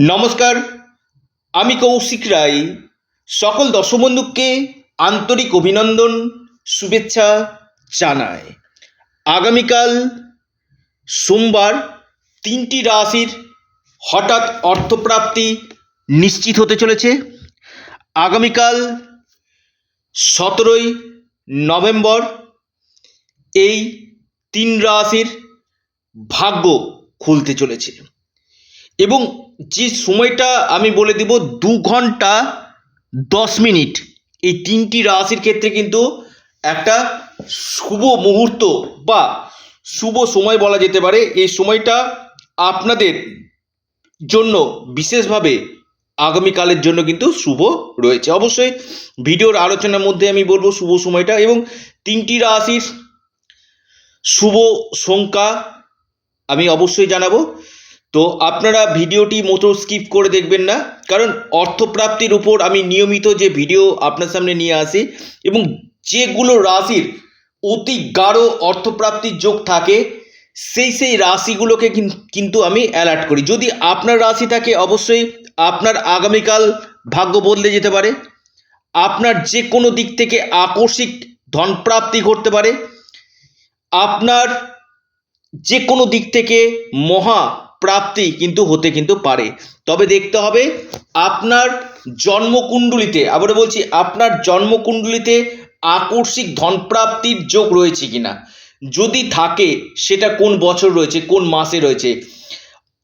নমস্কার, আমি কৌশিক রায়। সকল দর্শবন্ধুকে আন্তরিক অভিনন্দন, শুভেচ্ছা জানায় আগামীকাল সোমবার তিনটি রাশির হঠাৎ অর্থপ্রাপ্তি নিশ্চিত হতে চলেছে। আগামীকাল সতেরোই নভেম্বর এই তিন রাশির ভাগ্য খুলতে চলেছে। এবং যে সময়টা আমি বলে দিব দু ঘণ্টা দশ মিনিট, এই তিনটি রাশির ক্ষেত্রে কিন্তু একটা শুভ মুহূর্ত বা শুভ সময় বলা যেতে পারে। এই সময়টা আপনাদের জন্য বিশেষভাবে আগামীকালের জন্য কিন্তু শুভ রয়েছে। অবশ্যই ভিডিওর আলোচনার মধ্যে আমি বলব শুভ সময়টা এবং তিনটি রাশির শুভ সংখ্যা আমি অবশ্যই জানাব। তো আপনারা ভিডিওটি মতো স্কিপ করে দেখবেন না, কারণ অর্থপ্রাপ্তির উপর আমি নিয়মিত যে ভিডিও আপনার সামনে নিয়ে আসি এবং যেগুলো রাশির অতি গাঢ় অর্থপ্রাপ্তির যোগ থাকে, সেই সেই রাশিগুলোকে কিন- কিন্তু আমি অ্যালার্ট করি। যদি আপনার রাশি থাকে, অবশ্যই আপনার আগামীকাল ভাগ্য বদলে যেতে পারে, আপনার যে কোনো দিক থেকে আকস্মিক ধনপ্রাপ্তি ঘটতে পারে, আপনার যে কোনো দিক থেকে মহা প্রাপ্তি কিন্তু হতে কিন্তু পারে। তবে দেখতে হবে, আপনার জন্মকুণ্ডলিতে, আবারও বলছি, আপনার জন্মকুণ্ডলিতে আকস্মিক ধনপ্রাপ্তির যোগ রয়েছে কিনা? যদি থাকে, সেটা কোন বছর রয়েছে, কোন মাসে রয়েছে?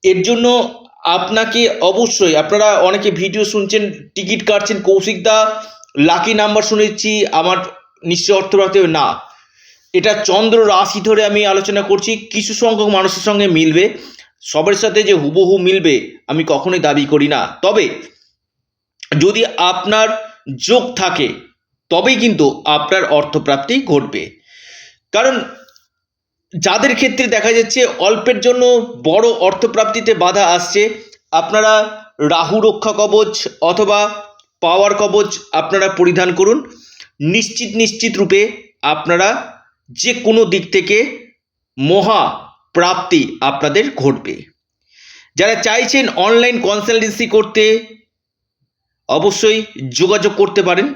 এর জন্য আপনাকে অবশ্যই, আপনারা অনেকে ভিডিও শুনছেন, টিকিট কাটছেন কৌশিকদা লাকি নাম্বার শুনেছি, আমার নিশ্চয় অর্থপ্রাপ্তি হবে। না, এটা চন্দ্র রাশি ধরে আমি আলোচনা করছি, কিছু সংখ্যক মানুষের সঙ্গে মিলবে। সবার সাথে যে হুবহু মিলবে, আমি কখনোই দাবি করি না। তবে, যদি আপনার যোগ থাকে, তবেই কিন্তু আপনার অর্থপ্রাপ্তি ঘটবে। কারণ, যাদের ক্ষেত্রে দেখা যাচ্ছে অল্পের জন্য বড় অর্থপ্রাপ্তিতে বাধা আসছে, আপনারা রাহু রক্ষা কবচ অথবা পাওয়ার কবচ আপনারা পরিধান করুন। নিশ্চিত নিশ্চিত রূপে আপনারা যে কোনো দিক থেকে মহা প্রাপ্তি আপনাদের ঘটবে। যারা চাইছেন অনলাইন কনসালটেন্সি করতে, অবশ্যই যোগাযোগ করতে পারেন।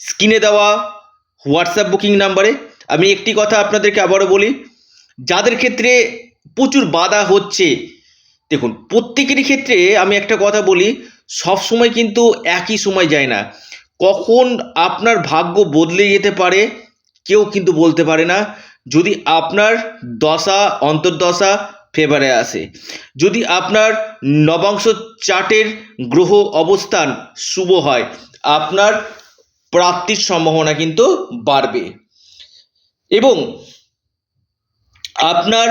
স্ক্রিনে দেওয়া হোয়াটসঅ্যাপ বুকিং নাম্বারে আমি একটি কথা আপনাদেরকে আবারও বলি, যাদের ক্ষেত্রে প্রচুর বাধা হচ্ছে, দেখুন, প্রত্যেকেরই ক্ষেত্রে আমি একটা কথা বলি, সব সময় কিন্তু একই সময় যায় না। কখন আপনার ভাগ্য বদলে যেতে পারে, কেউ কিন্তু বলতে পারে না। যদি আপনার দশা অন্তর্দশা ফেভারে আসে। যদি আপনার নবাংশ চার্টের গ্রহ অবস্থান শুভ হয়, আপনার প্রাপ্তির সম্ভাবনা কিন্তু বাড়বে। এবং আপনার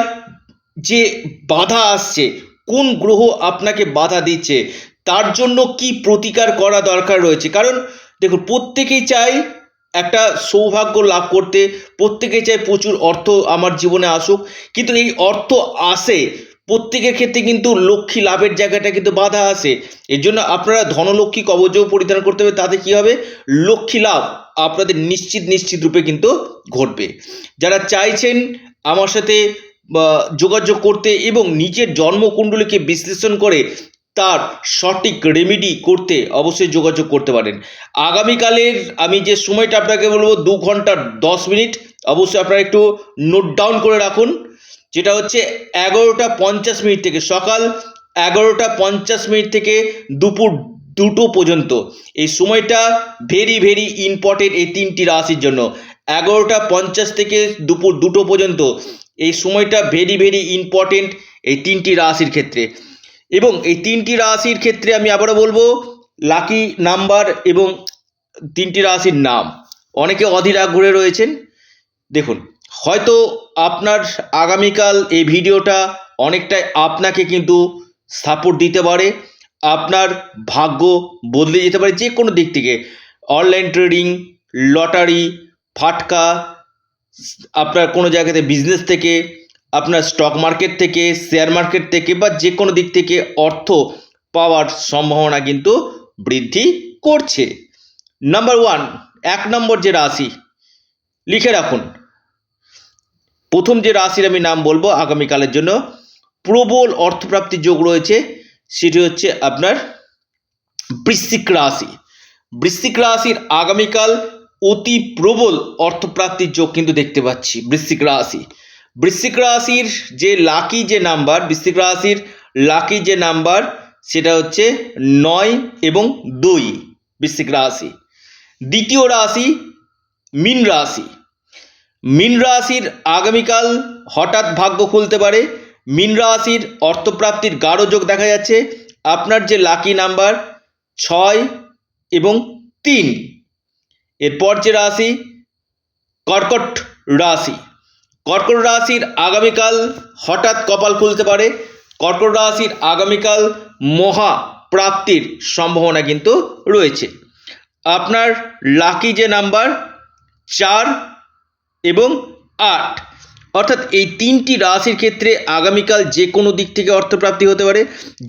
যে বাধা আসছে, কোন গ্রহ আপনাকে বাধা দিচ্ছে, তার জন্য কি প্রতিকার করা দরকার রয়েছে? কারণ দেখুন, প্রত্যেকেই চায় একটা সৌভাগ্য লাভ করতে প্রত্যেকে চায় প্রচুর অর্থ আমার জীবনে আসুক। কিন্তু এই অর্থ আসে, প্রত্যেকের ক্ষেত্রে কিন্তু লক্ষ্মী লাভের জায়গাটা কিন্তু বাধা আসে। এর জন্য আপনারা ধনলক্ষ্মী কবচও পরিধান করতে হবে, তাতে কী হবে? লক্ষ্মী লাভ আপনাদের নিশ্চিত নিশ্চিত রূপে কিন্তু ঘটবে। যারা চাইছেন আমার সাথে যোগাযোগ করতে এবং নিজের জন্মকুণ্ডলীকে বিশ্লেষণ করে তার সঠিক রেমেডি করতে অবশ্যই যোগাযোগ করতে পারেন। আগামীকালের আমি যে সময়টা আপনাকে বলব দু ঘণ্টা দশ মিনিট, অবশ্যই আপনারা একটু নোট ডাউন করে রাখুন। যেটা হচ্ছে এগারোটা পঞ্চাশ মিনিট থেকে, সকাল এগারোটা পঞ্চাশ মিনিট থেকে দুপুর দুটো পর্যন্ত। এই সময়টা ভেরি ভেরি ইম্পর্টেন্ট এই তিনটি রাশির জন্য। এগারোটা পঞ্চাশ থেকে দুপুর দুটো পর্যন্ত, এই সময়টা ভেরি ভেরি ইম্পর্টেন্ট এই তিনটি রাশির ক্ষেত্রে। এবং এই তিনটি রাশির ক্ষেত্রে আমি আবারও বলব লাকি নাম্বার এবং তিনটি রাশির নাম। অনেকে অধীর আগ্রহে রয়েছেন। দেখুন, হয়তো আপনার আগামীকাল এই ভিডিওটা অনেকটাই আপনাকে কিন্তু সাপোর্ট দিতে পারে। আপনার ভাগ্য বদলে যেতে পারে যে কোনো দিক থেকে। অনলাইন ট্রেডিং লটারি ফাটকা, আপনার কোনো জায়গাতে বিজনেস থেকে আপনার স্টক মার্কেট থেকে শেয়ার মার্কেট থেকে বা যে কোনো দিক থেকে অর্থ পাওয়ার সম্ভাবনা কিন্তু বৃদ্ধি করছে। নাম্বার ওয়ান এক নম্বর যে রাশি, লিখে রাখুন। প্রথম যে রাশির আমি নাম বলব আগামীকালের জন্য, প্রবল অর্থপ্রাপ্তির যোগ রয়েছে, সেটি হচ্ছে আপনার বৃশ্চিক রাশি। বৃশ্চিক রাশির আগামীকাল অতি প্রবল অর্থপ্রাপ্তির যোগ কিন্তু দেখতে পাচ্ছি, বৃশ্চিক রাশি। বৃশ্চিক রাশির যে লাকি যে নাম্বার, বৃশ্চিক রাশির লাকি যে নাম্বার, সেটা হচ্ছে নয় এবং দুই বৃশ্চিক রাশি। দ্বিতীয় রাশি মীন রাশি। মীন রাশির আগামীকাল হঠাৎ ভাগ্য খুলতে পারে। মীন রাশির অর্থপ্রাপ্তির গাঢ় যোগ দেখা যাচ্ছে। আপনার যে লাকি নাম্বার ছয় এবং তিন। এরপর যে রাশি কর্কট রাশি। কর্কট রাশির আগামীকাল হঠাৎ কপাল খুলতে পারে। কর্কট রাশির আগামীকাল মহা প্রাপ্তির সম্ভাবনা কিন্তু রয়েছে। আপনার লাকি যে নাম্বার চার এবং আট। অর্থাৎ এই তিনটি রাশির ক্ষেত্রে আগামীকাল যে কোনো দিক থেকে অর্থপ্রাপ্তি হতে পারে।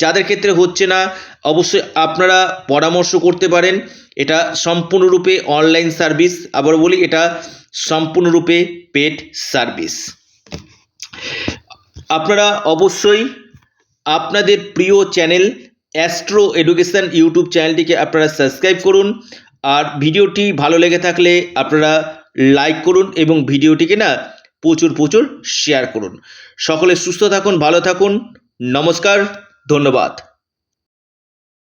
যাদের ক্ষেত্রে হচ্ছে না, অবশ্যই আপনারা পরামর্শ করতে পারেন। এটা সম্পূর্ণরূপে অনলাইন সার্ভিস। আবার বলি, এটা সম্পূর্ণরূপে পেড সার্ভিস। আপনারা অবশ্যই আপনাদের প্রিয় চ্যানেল অ্যাস্ট্রো এডুকেশন ইউটিউব চ্যানেলটিকে আপনারা সাবস্ক্রাইব করুন। আর ভিডিওটি ভালো লেগে থাকলে আপনারা লাইক করুন এবং ভিডিওটিকে না প্রচুর প্রচুর শেয়ার করুন। সকলে সুস্থ থাকুন ভালো থাকুন। নমস্কার ধন্যবাদ।